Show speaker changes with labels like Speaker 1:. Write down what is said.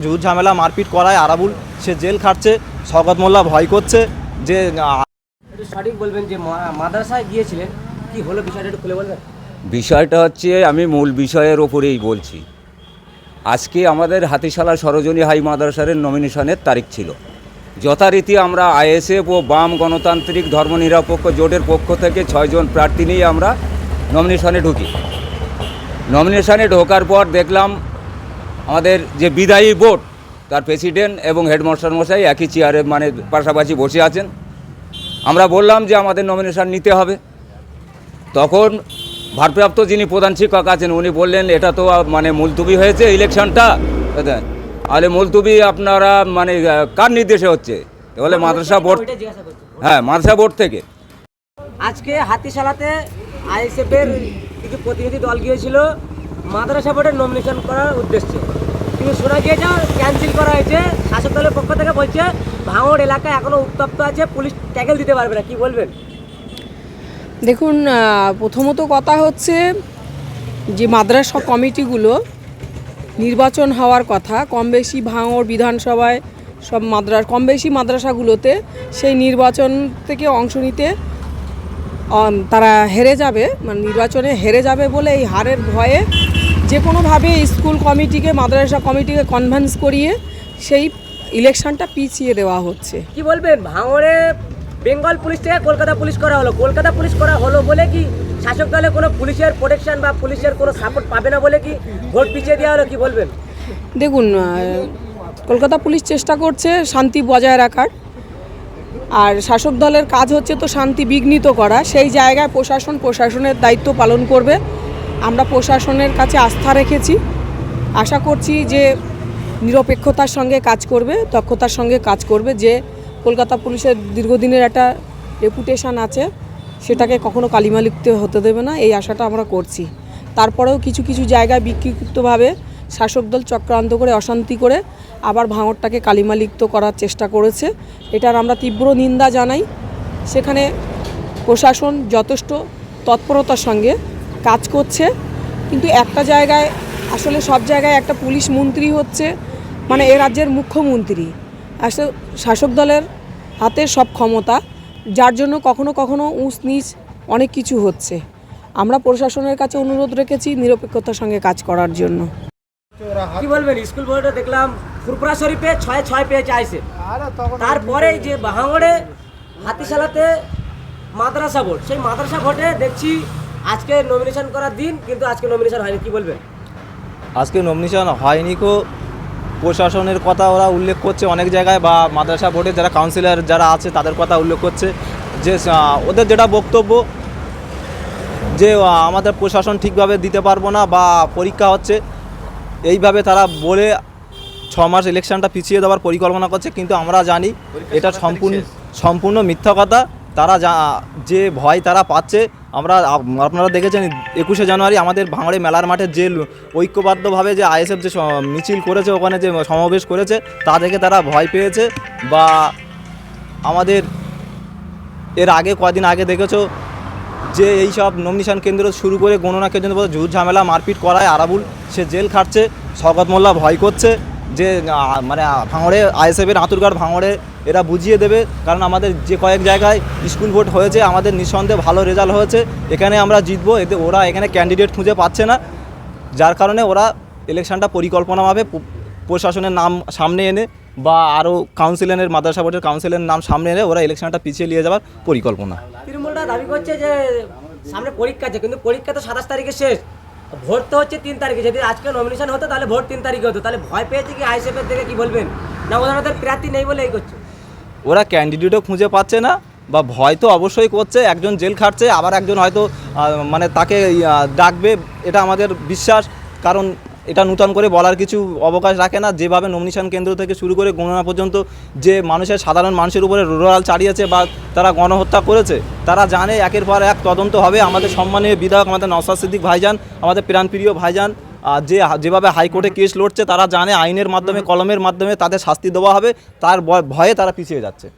Speaker 1: ঝুট ঝামেলা মারপিট করায় আরাবুল সে জেল খাটছে শওকত মোল্লা ভয় করছে যে
Speaker 2: একটু সঠিক বলবেন যে মাদ্রাসায় গিয়েছিলেন কি হলো বিষয়টা একটু খুলে বলবেন?
Speaker 3: বিষয়টা হচ্ছে আমি মূল বিষয়ের ওপরেই বলছি। আজকে আমাদের হাতিশালা সরোজনী হাই মাদ্রাসার নমিনেশনের তারিখ ছিল। যথারীতি আমরা আইএসএফ ও বাম গণতান্ত্রিক ধর্মনিরপেক্ষ জোটের পক্ষ থেকে ছয়জন প্রার্থী নিয়ে আমরা নমিনেশনে ঢুকি। নমিনেশনে ঢোকার পর দেখলাম আমাদের যে বিদায়ী বোর্ড তার প্রেসিডেন্ট এবং হেডমাস্টার মশাই একই চেয়ারে মানে পাশাপাশি বসে আছেন। আমরা বললাম যে আমাদের নমিনেশন নিতে হবে। তখন ভারপ্রাপ্ত যিনি প্রধান শিক্ষক আছেন উনি বললেন এটা তো মানে মুলতুবি হয়েছে ইলেকশনটা তাহলে মুলতুবি আপনারা মানে কার নির্দেশে হচ্ছে? বলে মাদ্রাসা বোর্ড হ্যাঁ মাদ্রাসা বোর্ড থেকে।
Speaker 2: আজকে হাতিশালাতে আইএসএফ এর কিছু প্রতিনিধি দল গিয়েছিল। মাদ্রাসা বোর্ডের নমিনেশন করার উদ্দেশ্যে। কিন্তু শোনা গিয়েছে ক্যান্সেল করা হয়েছে। শাসক দলের পক্ষ থেকে বলছে, ভাঙড় এলাকা এখনও উত্তপ্ত আছে, পুলিশ ট্যাকেল দিতে পারবে না। কি বলবেন?
Speaker 4: দেখুন প্রথমত কথা হচ্ছে যে মাদ্রাসা কমিটিগুলো নির্বাচন হওয়ার কথা, কম বেশি ভাঙড় বিধানসভায় সব মাদ্রাস, কম বেশি মাদ্রাসাগুলোতে সেই নির্বাচন থেকে অংশ নিতে তারা হেরে যাবে মানে নির্বাচনে হেরে যাবে বলে এই হারের ভয়ে যে কোনোভাবে স্কুল কমিটিকে মাদ্রাসা কমিটিকে কনভিন্স করিয়ে সেই ইলেকশনটা পিছিয়ে দেওয়া হচ্ছে।
Speaker 2: কি বলবেন? ভাঙড়ে বেঙ্গল পুলিশ থেকে কলকাতা পুলিশ করা হলো। কলকাতা পুলিশ করা হলো বলে কি শাসক দলে কোনো পুলিশের প্রোটেকশন বা পুলিশের কোনো সাপোর্ট পাবে না বলে কি ভোট পিছিয়ে দেওয়া হলো? কি বলবেন?
Speaker 4: দেখুন কলকাতা পুলিশ চেষ্টা করছে শান্তি বজায় রাখার। আর শাসক দলের কাজ হচ্ছে তো শান্তি বিঘ্নিত করা। সেই জায়গায় প্রশাসন প্রশাসনের দায়িত্ব পালন করবে। আমরা প্রশাসনের কাছে আস্থা রেখেছি। আশা করছি যে নিরপেক্ষতার সঙ্গে কাজ করবে, দক্ষতার সঙ্গে কাজ করবে। যে কলকাতা পুলিশের দীর্ঘদিনের একটা রেপুটেশন আছে, সেটাকে কখনো কালিমালিপ্ত হতে দেবে না। এই আশাটা আমরা করছি। তারপরেও কিছু কিছু জায়গায় বিক্ষিপ্তভাবে শাসক দল চক্রান্ত করে, অশান্তি করে আবার ভাঙরটাকে কালিমালিপ্ত করার চেষ্টা করেছে। এটার আমরা তীব্র নিন্দা জানাই। সেখানে প্রশাসন যথেষ্ট তৎপরতার সঙ্গে কাজ করছে। কিন্তু একটা জায়গায়, আসলে সব জায়গায় একটা পুলিশ মন্ত্রী হচ্ছে মানে এ রাজ্যের মুখ্যমন্ত্রী। আসলে শাসক দলের হাতে সব ক্ষমতা, যার জন্য কখনো কখনো উঁচ নিচ অনেক কিছু হচ্ছে। আমরা প্রশাসনের কাছে অনুরোধ রেখেছি নিরপেক্ষতার সঙ্গে কাজ করার জন্য।
Speaker 2: কি বলবেন? স্কুল বোর্ডে দেখলাম ফুরপুরা শরীফে ছয় ছয় পেয়েছে আইসে তারপরেই যে ভাঙড়ে হাতিশালাতে মাদ্রাসা বোর্ড সেই মাদ্রাসা বোর্ডে দেখছি আজকে নমিনেশন করার দিন কিন্তু আজকে নমিনেশন হয়নি। কি বলবেন?
Speaker 1: আজকে নমিনেশন হয়নি কো। প্রশাসনের কথা ওরা উল্লেখ করছে অনেক জায়গায় বা মাদ্রাসা বোর্ডের যারা কাউন্সিলর যারা আছে তাদের কথা উল্লেখ করছে। যে ওদের যেটা বক্তব্য যে আমাদের প্রশাসন ঠিকভাবে দিতে পারব না বা পরীক্ষা হচ্ছে এইভাবে তারা বলে ছ মাস ইলেকশনটা পিছিয়ে দেওয়ার পরিকল্পনা করছে কিন্তু আমরা জানি এটা সম্পূর্ণ সম্পূর্ণ মিথ্যা কথা। তারা যা যে ভয় তারা পাচ্ছে আমরা আপনারা দেখেছেন একুশে জানুয়ারি আমাদের ভাঙড়ে মেলার মাঠে যে ঐক্যবদ্ধভাবে যে আইএসএফ যে মিছিল করেছে ওখানে যে সমাবেশ করেছে তা দেখে তারা ভয় পেয়েছে। বা আমাদের এর আগে কদিন আগে দেখেছ যে এই সব নমিনেশন কেন্দ্র শুরু করে গণনা কেন্দ্র পর্যন্ত ঝুট ঝামেলা, মারপিট করায় আরাবুল, সে জেল খাটছে, শওকত মোল্লা ভয় করছে, যে মানে ভাঙড়ে আইএসএফের আঁতুরঘাট ভাঙড়ে এরা বুঝিয়ে দেবে, কারণ আমাদের যে কয়েক জায়গায় স্কুল ভোট হয়েছে, আমাদের নিঃসন্দেহে ভালো রেজাল্ট হয়েছে, এখানে আমরা জিতবো, এতে ওরা এখানে ক্যান্ডিডেট খুঁজে পাচ্ছে না, যার কারণে ওরা ইলেকশনটা পরিকল্পনাভাবে প্রশাসনের নাম সামনে এনে বা আরও কাউন্সিলরের মাদ্রাসা বোর্ডের কাউন্সিলের নাম সামনে এনে ওরা ইলেকশনটা পিছিয়ে নিয়ে যাওয়ার পরিকল্পনা।
Speaker 2: দাবি করছে যে সামনে পরীক্ষা আছে, কিন্তু পরীক্ষা তো সাতাশ তারিখে শেষ। ভোট তো হচ্ছে তিন তারিখে। যদি আজকে নমিনেশন হতো, তাহলে ভোট তিন তারিখে হতো। তাহলে ভয় পেয়েছে কি আইসিএফের থেকে কি বলবেন? না, ওদের প্রার্থী নেই বলে এই করছে।
Speaker 1: ওরা ক্যান্ডিডেটও খুঁজে পাচ্ছে না, বা ভয় তো অবশ্যই করছে। একজন জেল খাটছে, আবার একজন হয়তো মানে তাকে ডাকবে, এটা আমাদের বিশ্বাস। কারণ এটা নূতন করে বলার কিছু অবকাশ রাখে না। যেভাবে নমিনেশন কেন্দ্র থেকে শুরু করে গণনা পর্যন্ত যে মানুষের, সাধারণ মানুষের উপরে রোরাল চালিয়েছে বা তারা গণহত্যা করেছে, তারা জানে একের পর এক তদন্ত হবে। আমাদের সম্মানীয় বিধায়ক আমাদের নওসাদ সিদ্দিক ভাইজান, আমাদের প্রাণপ্রিয় ভাইজান, আর যে যেভাবে হাইকোর্টে কেস লড়ছে, তারা জানে আইনের মাধ্যমে, কলমের মাধ্যমে তাদের শাস্তি দেওয়া হবে। তার ভয়ে তারা পিছিয়ে যাচ্ছে।